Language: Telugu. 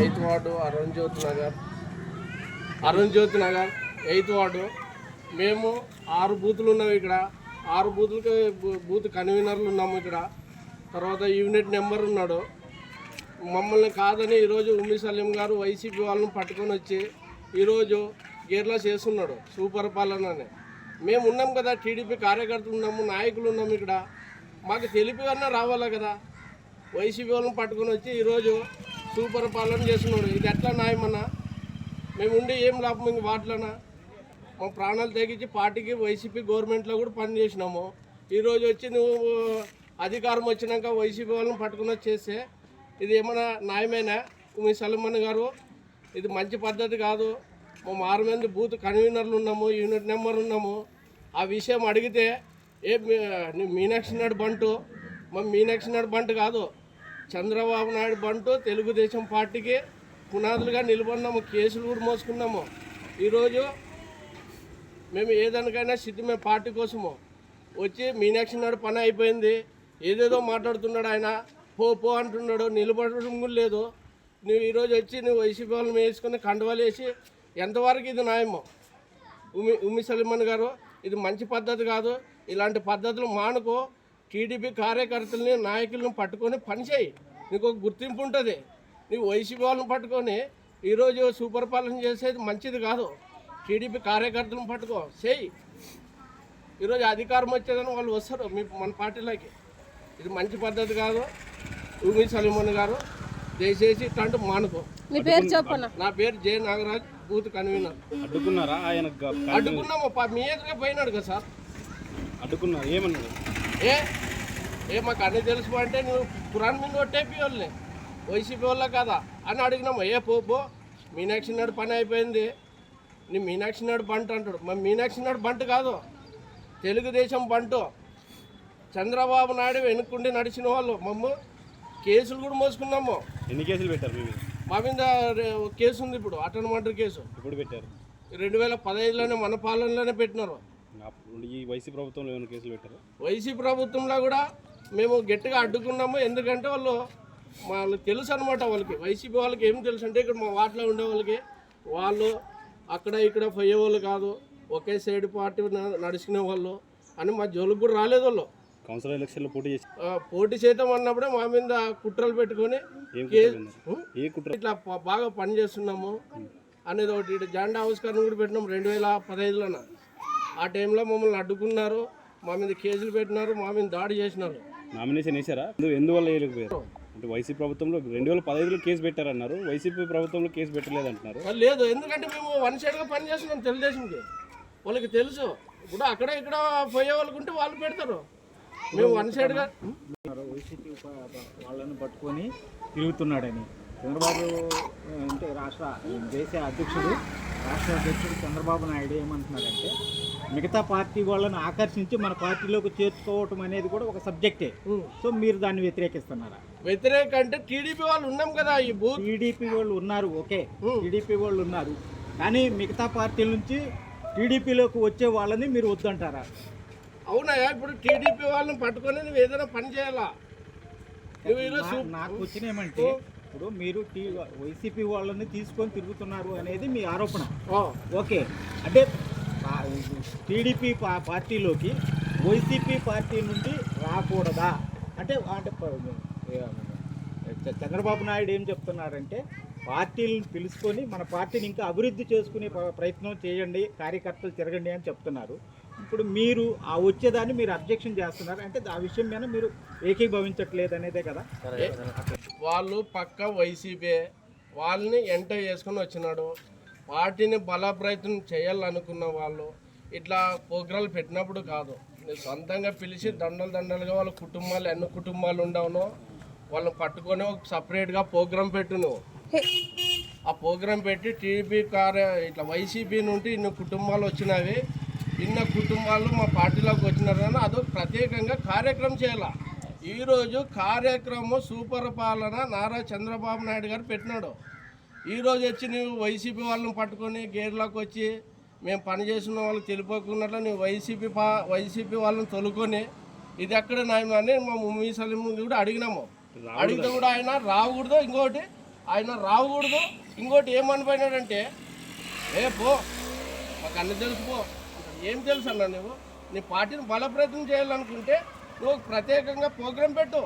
Eighth ward Arun Jyothi Nagar. Arun Jyothi Nagar eighth ward. మేము ఆరు బూతులు ఉన్నాము ఇక్కడ. ఆరు బూతులకి బూత్ కన్వీనర్లు ఉన్నాము ఇక్కడ. తర్వాత యూనిట్ నెంబర్ ఉన్నాడు. మమ్మల్ని కాదని ఈరోజు ఉమ్మి సలీం గారు వైసీపీ వాళ్ళని పట్టుకొని వచ్చి ఈరోజు గేర్లా చేస్తున్నాడు సూపర్ పాలన అని. మేము ఉన్నాం కదా టీడీపీ కార్యకర్తలు ఉన్నాము నాయకులు ఉన్నాము ఇక్కడ. మాకు తెలిపి కన్నా రావాలా కదా? వైసీపీ వాళ్ళని పట్టుకొని వచ్చి ఈరోజు సూపర్ పాలన చేస్తున్నాడు. ఇది ఎట్లా న్యాయమన్నా మేము ఉండి ఏం లాభం ఇంక వాటిలోనా మా ప్రాణాలు తెగించి పార్టీకి వైసీపీ గవర్నమెంట్లో కూడా పనిచేసినాము ఈరోజు వచ్చి నువ్వు అధికారం వచ్చినాక వైసీపీ వాళ్ళని పట్టుకుని చేస్తే ఇది ఏమైనా న్యాయమేనా? మీ సలమన్ గారు ఇది మంచి పద్ధతి కాదు. మా ఆరు మంది బూత్ కన్వీనర్లు ఉన్నాము యూనిట్ నెంబర్ ఉన్నాము. ఆ విషయం అడిగితే ఏ నీ మీనాక్షి నాడు బంటు? మా మీనాక్షి నాడు బంటు కాదు. చంద్రబాబు నాయుడు బంటు తెలుగుదేశం పార్టీకి పునాదులుగా నిలబడినాము కేసులు కూడా మోసుకున్నాము. ఈరోజు మేము ఏదానికైనా మేము పార్టీ కోసము వచ్చి మీనాక్షి నాడు పని అయిపోయింది. ఏదేదో మాట్లాడుతున్నాడు ఆయన పో పో అంటున్నాడు నిలబడడం కూడా లేదు. నువ్వు ఈరోజు వచ్చి నువ్వు వైసీపీ వాళ్ళని వేసుకుని కండవాలు వేసి ఎంతవరకు ఇది న్యాయమో? ఉమి ఉమి సలీమన్ గారు ఇది మంచి పద్ధతి కాదు. ఇలాంటి పద్ధతులు మానుకో టీడీపీ కార్యకర్తల్ని నాయకులను పట్టుకొని పనిచేయి నీకు ఒక గుర్తింపు ఉంటుంది. నీవు వైసీపీ వాళ్ళని పట్టుకొని ఈరోజు సూపర్ పాలన చేసేది మంచిది కాదు. టీడీపీ కార్యకర్తలను పట్టుకో చేయి. ఈరోజు అధికారం వచ్చేదని వాళ్ళు వస్తారు మీ మన పార్టీలోకి. ఇది మంచి పద్ధతి కాదు. ఉమి సలీమన్ గారు దయచేసి ఇట్లాంటి మానుకో. మీ పేరు చెప్పన్న నా పేరు జే నాగరాజ్ బూత్ కన్వీనర్. అడ్డుకున్నారా? ఆయన అడ్డుకున్నాము పా- మీ ఎదురుగా పోయినాడు కదా సార్. అడ్డుకున్నారు? ఏమన్నారు ఏ ఏ మాకు అన్నీ తెలుసు అంటే నువ్వు పురాణ్ మీద కొట్టేపి వాళ్ళని వైసీపీ వాళ్ళ కదా అని అడిగినాము ఏ పో పో. మీనాక్షి నాడు పని అయిపోయింది. నీ మీనాక్షి నాడు బంట్ అంటాడు. మా మీనాక్షి నాడు బంట్ కాదు. తెలుగుదేశం బంటు. చంద్రబాబు నాయుడు వెనుక్కుండి నడిచిన వాళ్ళు. మమ్మ కేసులు కూడా మోసుకున్నాము. ఎన్ని కేసులు పెట్టారు మీ మీద? మా మీద కేసు ఉంది ఇప్పుడు. Attempt murder case. ఇప్పుడు పెట్టారు? రెండు వేల పదహైదులోనే మన పాలనలోనే పెట్టినారు. ఈ వైసీ ప్రభుత్వంలో ఏమైనా కేసులు పెట్టారు? వైసీ ప్రభుత్వంలో కూడా మేము గట్టిగా అడ్డుకున్నాము. ఎందుకంటే వాళ్ళు వాళ్ళకి తెలుసు అనమాట వాళ్ళకి. వైసీపీ వాళ్ళకి ఏం తెలుసు అంటే ఇక్కడ మా వాటిలో ఉండే వాళ్ళకి. వాళ్ళు అక్కడ ఇక్కడ పోయే వాళ్ళు కాదు. ఒకే సైడ్ పార్టీ నడుచుకునే వాళ్ళు అని మా జోలికి కూడా రాలేదు వాళ్ళు. కౌన్సిలర్ ఎలక్షన్లో పోటీ చేసి పోటీ చేద్దాం అన్నప్పుడే మా మీద కుట్రలు పెట్టుకొని ఏం కుట్ర? ఇట్లా బాగా పని చేస్తున్నాము అనేది ఒకటి. జెండా ఆవిష్కరణ కూడా పెట్టినాం రెండు వేల పదహైదులోన. ఆ టైంలో మమ్మల్ని అడ్డుకున్నారు మా మీద కేసులు పెట్టినారు మా మీద దాడి చేసినారు. నామినేషన్ వేశారా? ఎందు- ఎందువల్ల వేయలేకపోయారు? అంటే వైసీపీ ప్రభుత్వంలో రెండు వేల పదహైదులో కేసు పెట్టారన్నారు వైసీపీ ప్రభుత్వంలో కేసు పెట్టలేదు అంటున్నారు లేదు ఎందుకంటే మేము వన్ సైడ్గా పని చేస్తున్నాం తెలుగుదేశంకి. వాళ్ళకి తెలుసు. ఇప్పుడు అక్కడ ఇక్కడ పోయే వాళ్ళకు ఉంటే వాళ్ళు పెడతారు. మేము వన్ సైడ్గా వైసీపీ వాళ్ళని పట్టుకొని తిరుగుతున్నాడని. చంద్రబాబు అంటే రాష్ట్ర దేశ అధ్యక్షుడు రాష్ట్ర అధ్యక్షుడు చంద్రబాబు నాయుడు ఏమంటున్నాడంటే మిగతా పార్టీ వాళ్ళని ఆకర్షించి మన పార్టీలోకి చేర్చుకోవటం అనేది కూడా ఒక సబ్జెక్టే. సో మీరు దాన్ని వ్యతిరేకిస్తున్నారా? వ్యతిరేక అంటే టీడీపీ వాళ్ళు ఉన్నాం కదా ఈ బూత్. టీడీపీ వాళ్ళు ఉన్నారు ఓకే. టీడీపీ వాళ్ళు ఉన్నారు. కానీ మిగతా పార్టీల నుంచి టీడీపీలోకి వచ్చే వాళ్ళని మీరు వద్దంటారా? అవునాయా ఇప్పుడు టీడీపీ వాళ్ళని పట్టుకొని నువ్వు ఏదైనా పని చేయాలా? నువ్వు ఈరోజు నా- నాకు వచ్చిన ఏమంటే ఇప్పుడు మీరు టీ వైసీపీ వాళ్ళని తీసుకొని తిరుగుతున్నారు అనేది మీ ఆరోపణ. ఓకే. అంటే టీడీపీ పార్టీలోకి వైసీపీ పార్టీ నుండి రాకూడదా? అంటే అంటే చంద్రబాబు నాయుడు ఏం చెప్తున్నారంటే పార్టీలను పిలుచుకొని మన పార్టీని ఇంకా అభివృద్ధి చేసుకునే ప్ర- ప్రయత్నం చేయండి కార్యకర్తలు తిరగండి అని చెప్తున్నారు. ఇప్పుడు మీరు ఆ వచ్చేదాన్ని మీరు అబ్జెక్షన్ చేస్తున్నారు. అంటే ఆ విషయం మీద మీరు ఏకీభవించట్లేదు అనేదే కదా? వాళ్ళు పక్క వైసీపీ వాళ్ళని ఎంటర్ చేసుకుని వచ్చినాడు. పార్టీని బలప్రయత్నం చేయాలనుకున్న వాళ్ళు ఇట్లా ప్రోగ్రాలు పెట్టినప్పుడు కాదు. సొంతంగా పిలిచి దండలు దండలుగా వాళ్ళ కుటుంబాలు ఎన్ని కుటుంబాలు ఉండవునో వాళ్ళని పట్టుకొని ఒక సపరేట్గా ప్రోగ్రాం పెట్టు నువ్వు ఆ ప్రోగ్రాం పెట్టి టీడీపీ కార్య ఇట్లా వైసీపీ నుండి ఇన్ని కుటుంబాలు వచ్చినవి ఇన్న కుటుంబాలు మా పార్టీలోకి వచ్చినారని అదొక ప్రత్యేకంగా కార్యక్రమం చేయాల. ఈరోజు కార్యక్రమం సూపర్ పాలన నారా చంద్రబాబు నాయుడు గారు పెట్టినాడు. ఈరోజు వచ్చి నువ్వు వైసీపీ వాళ్ళని పట్టుకొని గేర్లోకి వచ్చి మేము పని చేసిన వాళ్ళకి తెలిపోకున్నట్లు నువ్వు వైసీపీ పా వైసీపీ వాళ్ళని తొలుకొని ఇది ఎక్కడ న్యాయం అని మా ముమ్మీ సలీం కూడా అడిగినాము. అడిగితే కూడా ఆయన రాకూడదు ఇంకోటి ఆయన రాకూడదు ఇంకోటి ఏమనిపోయినాడంటే ఏ పో మాకు అన్ని తెలుసు పో. అంటాడు. ఏం తెలుసు అన్న నువ్వు నీ పార్టీని బలప్రయత్నం చేయాలనుకుంటే నువ్వు ప్రత్యేకంగా ప్రోగ్రాం పెట్టు.